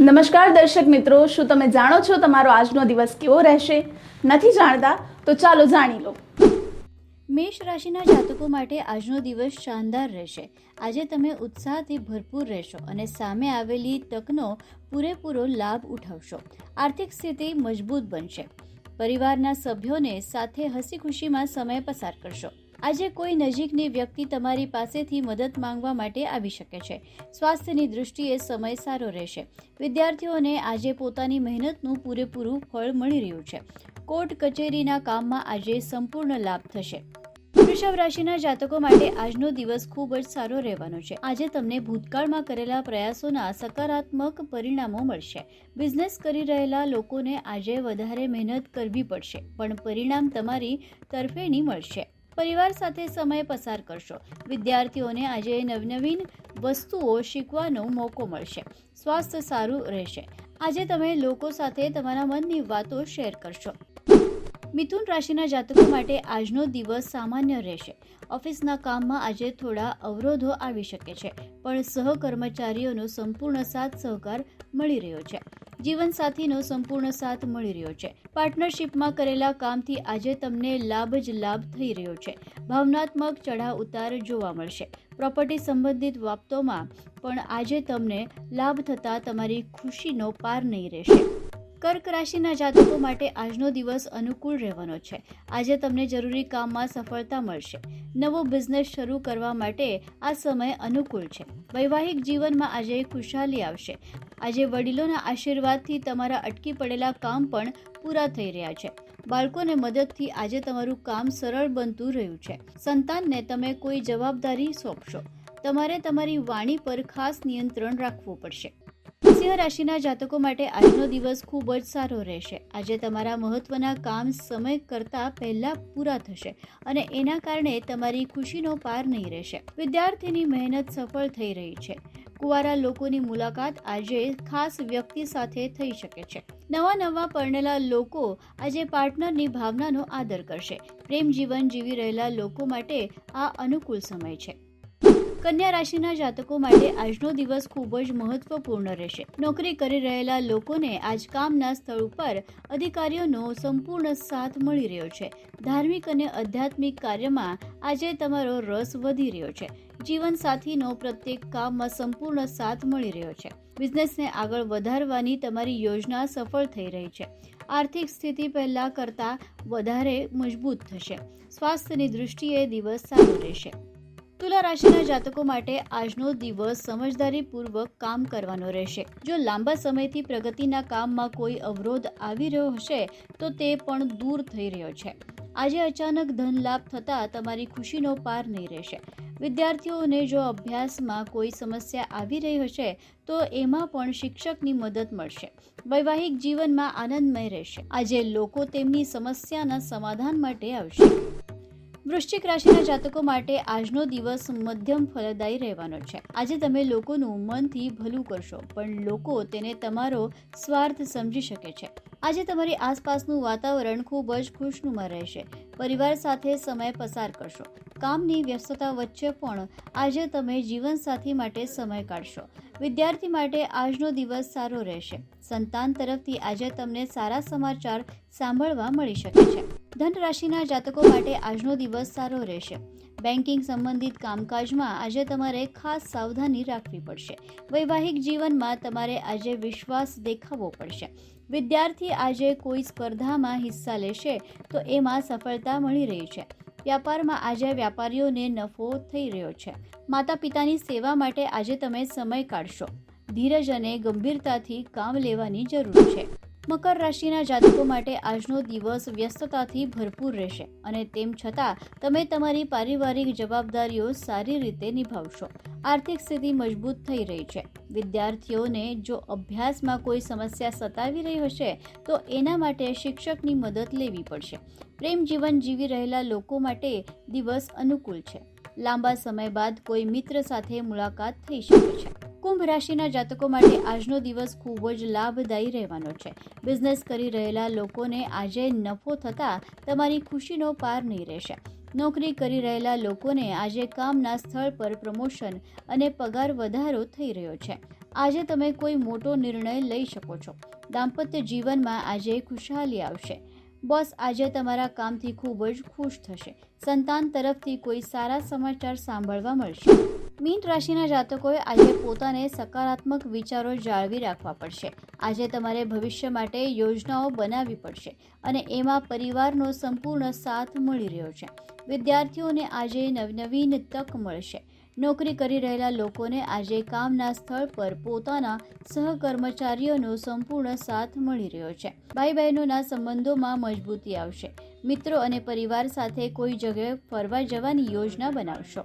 નમસ્કાર દર્શક મિત્રો, શું તમે જાણો છો તમારો આજનો દિવસ કેવો રહેશે? નથી જાણતા તો ચાલો જાણી લો. મેષ રાશિના જાતકો માટે આજનો દિવસ શાનદાર રહેશે. આજે તમે ઉત્સાહથી ભરપૂર રહેશો અને સામે આવેલી તકનો પૂરેપૂરો લાભ ઉઠાવશો. આર્થિક સ્થિતિ મજબૂત બનશે. પરિવારના સભ્યોને સાથે હસી ખુશીમાં સમય પસાર કરશો. આજે કોઈ નજીકની વ્યક્તિ તમારી પાસેથી મદદ માંગવા માટે આવી શકે છે. સ્વાસ્થ્યની દૃષ્ટિએ સમય સારો રહેશે. વિદ્યાર્થીઓને આજે પોતાની મહેનતનું પૂરેપૂરું ફળ મળી રહ્યું છે. કોર્ટ કચેરીના કામમાં આજે સંપૂર્ણ લાભ થશે. વૃષભ રાશિના જાતકો માટે આજનો દિવસ ખૂબ જ સારો રહેવાનો છે. આજે તમને ભૂતકાળમાં કરેલા પ્રયાસોના સકારાત્મક પરિણામો મળશે. બિઝનેસ કરી રહેલા લોકોને આજે વધારે મહેનત કરવી પડશે, પણ પરિણામ તમારી તરફેણી મળશે. પરિવાર સાથે સમય પસાર કરશો. વિદ્યાર્થીઓને આજે નવનવીન વસ્તુઓ શીખવાનો મોકો મળશે. સ્વાસ્થ્ય સારું રહેશે. આજે તમે લોકો સાથે તમારા મનની વાતો શેર કરશો. મિથુન રાશિના જાતકો માટે આજનો દિવસ સામાન્ય રહેશે. ઓફિસના કામમાં આજે થોડા અવરોધો આવી શકે છે, પણ સહકર્મચારીઓનો સંપૂર્ણ સાથ સહકાર મળી રહ્યો છે. જીવનસાથીનો સંપૂર્ણ સાથ મળી રહ્યો છે. પાર્ટનરશિપમાં કરેલા કામથી આજે તમને લાભ જ લાભ થઈ રહ્યો છે. ભાવનાત્મક ચઢાવ ઉતાર જોવા મળશે. પ્રોપર્ટી સંબંધિત બાબતોમાં પણ આજે તમને લાભ થતાં તમારી ખુશીનો પાર નહીં રહેશે. કર્ક રાશિના જાતકો માટે આજનો દિવસ અનુકૂળ રહેવાનો છે. આજે તમને જરૂરી કામમાં સફળતા મળશે. નવો બિઝનેસ શરૂ કરવા માટે આ સમય અનુકૂળ છે. વૈવાહિક જીવનમાં આજે ખુશહાલી આવશે. આજે વડીલોના આશીર્વાદથી તમારા અટકી પડેલા કામ પણ પૂરા થઈ રહ્યા છે. બાળકોને મદદથી આજે તમારું કામ સરળ બનતું રહ્યું છે. સંતાનને તમે કોઈ જવાબદારી સોંપશો. તમારે તમારી વાણી પર ખાસ નિયંત્રણ રાખવું પડશે. સિંહ રાશિના જાતકો માટે આજનો દિવસ ખૂબ જ સારો રહેશે. આજે તમારા મહત્વના કામ સમય કરતાં પહેલા પૂરા થશે અને એના કારણે તમારી ખુશીનો પાર નહીં રહેશે. વિદ્યાર્થીની મહેનત સફળ થઈ રહી છે. કુંવારા લોકોની મુલાકાત આજે ખાસ વ્યક્તિ સાથે થઈ શકે છે. નવા નવા પરણેલા લોકો આજે પાર્ટનરની ભાવનાનો આદર કરશે. પ્રેમ જીવન જીવી રહેલા લોકો માટે આ અનુકૂળ સમય છે. કન્યા રાશિના જાતકો માટે આજનો દિવસ ખૂબ જ મહત્વપૂર્ણ રહેશે. નોકરી કરી રહેલા લોકોને આજ કામના સ્થળ ઉપર અધિકારીઓનો સંપૂર્ણ સાથ મળી રહ્યો છે. ધાર્મિક અને આધ્યાત્મિક કાર્યમાં આજે તમારો રસ વધી રહ્યો છે. જીવનસાથીનો પ્રત્યેક કામમાં સંપૂર્ણ સાથ મળી રહ્યો છે. બિઝનેસને આગળ વધારવાની તમારી યોજના સફળ થઈ રહી છે. આર્થિક સ્થિતિ પહેલા કરતાં વધારે મજબૂત થશે. સ્વાસ્થ્યની દૃષ્ટિએ દિવસ સારો રહેશે. તુલા રાશિના જાતકો માટે આજનો દિવસ સમજદારીપૂર્વક કામ કરવાનો રહેશે. જો લાંબા સમયથી પ્રગતિના કામમાં કોઈ અવરોધ આવી રહ્યો હશે, તો તે પણ દૂર થઈ રહ્યો છે. આજે અચાનક ધન લાભ થતાં તમારી ખુશીનો પાર નહીં રહેશે. વિદ્યાર્થીઓને જો અભ્યાસમાં કોઈ સમસ્યા આવી રહી હશે, તો એમાં પણ શિક્ષકની મદદ મળશે. વૈવાહિક જીવનમાં આનંદમય રહેશે. આજે લોકો તેમની સમસ્યાના સમાધાન માટે આવશે. વૃશ્ચિક રાશિના જાતકો માટે આજનો દિવસ મધ્યમ ફલદાયી રહેવાનો છે. આજે તમે લોકોનું મનથી ભલું કરશો, પણ લોકો તેને તમારો સ્વાર્થ સમજી શકે છે. આજે તમારી આસપાસનું વાતાવરણ ખૂબ જ ખુશનુમા રહેશે. પરિવાર સાથે સમય પસાર કરશો. કામની વ્યસ્તતા વચ્ચે પણ આજે તમે જીવનસાથી માટે સમય કાઢશો. વિદ્યાર્થી માટે આજનો દિવસ સારો રહેશે. સંતાન તરફથી આજે તમને સારા સમાચાર સાંભળવા મળી શકે છે. ધન રાશિના જાતકો માટે આજનો દિવસ સારો રહેશે. બેન્કિંગ સંબંધિત કામકાજમાં આજે તમારે ખાસ સાવધાની રાખવી પડશે. વૈવાહિક જીવનમાં તમારે આજે વિશ્વાસ દેખાવવો પડશે. વિદ્યાર્થી આજે કોઈ સ્પર્ધામાં હિસ્સા લેશે તો એમાં સફળતા મળી રહી છે. વ્યાપારમાં આજે વ્યાપારીઓને નફો થઈ રહ્યો છે. માતા પિતાની સેવા માટે આજે તમે સમય કાઢશો. ધીરજ અને ગંભીરતાથી કામ લેવાની જરૂર છે. મકર રાશિના જાતકો માટે આજનો દિવસ વ્યસ્તતાથી ભરપૂર રહેશે અને તેમ છતાં, તમે તમારી પારિવારિક જવાબદારીઓ સારી રીતે નિભાવશો. આર્થિક સ્થિતિ મજબૂત થઈ રહી છે. વિદ્યાર્થીઓને જો અભ્યાસમાં કોઈ સમસ્યા સતાવી રહી હશે, તો એના માટે શિક્ષકની મદદ લેવી પડશે. પ્રેમ જીવન જીવી રહેલા લોકો માટે દિવસ અનુકૂળ છે. લાંબા સમય બાદ કોઈ મિત્ર સાથે મુલાકાત થઈ શકે છે. કુંભ રાશિના જાતકો માટે આજનો દિવસ ખૂબ જ લાભદાયી રહેવાનો છે. બિઝનેસ કરી રહેલા લોકોને આજે નફો થતાં તમારી ખુશીનો પાર નહીં રહેશે. નોકરી કરી રહેલા લોકોને આજે કામના સ્થળ પર પ્રમોશન અને પગાર વધારો થઈ રહ્યો છે. આજે તમે કોઈ મોટો નિર્ણય લઈ શકો છો. દાંપત્ય જીવનમાં આજે ખુશહાલી આવશે. બોસ આજે તમારા કામથી ખૂબ જ ખુશ થશે. સંતાન તરફથી કોઈ સારા સમાચાર સાંભળવા મળશે. મીન રાશિના જાતકોએ આજે પોતાને સકારાત્મક વિચારો જાળવી રાખવા પડશે. આજે તમારે ભવિષ્ય માટે યોજનાઓ બનાવવી પડશે અને એમાં પરિવારનો સંપૂર્ણ સાથ મળી રહ્યો છે. વિદ્યાર્થીઓને આજે નવીન તક મળશે. નોકરી કરી રહેલા લોકોને આજે કામના સ્થળ પર પોતાના સહકર્મચારીઓનો સંપૂર્ણ સાથ મળી રહ્યો છે. ભાઈ બહેનોના સંબંધોમાં મજબૂતી આવશે. મિત્રો અને પરિવાર સાથે કોઈ જગ્યાએ ફરવા જવાની યોજના બનાવશો.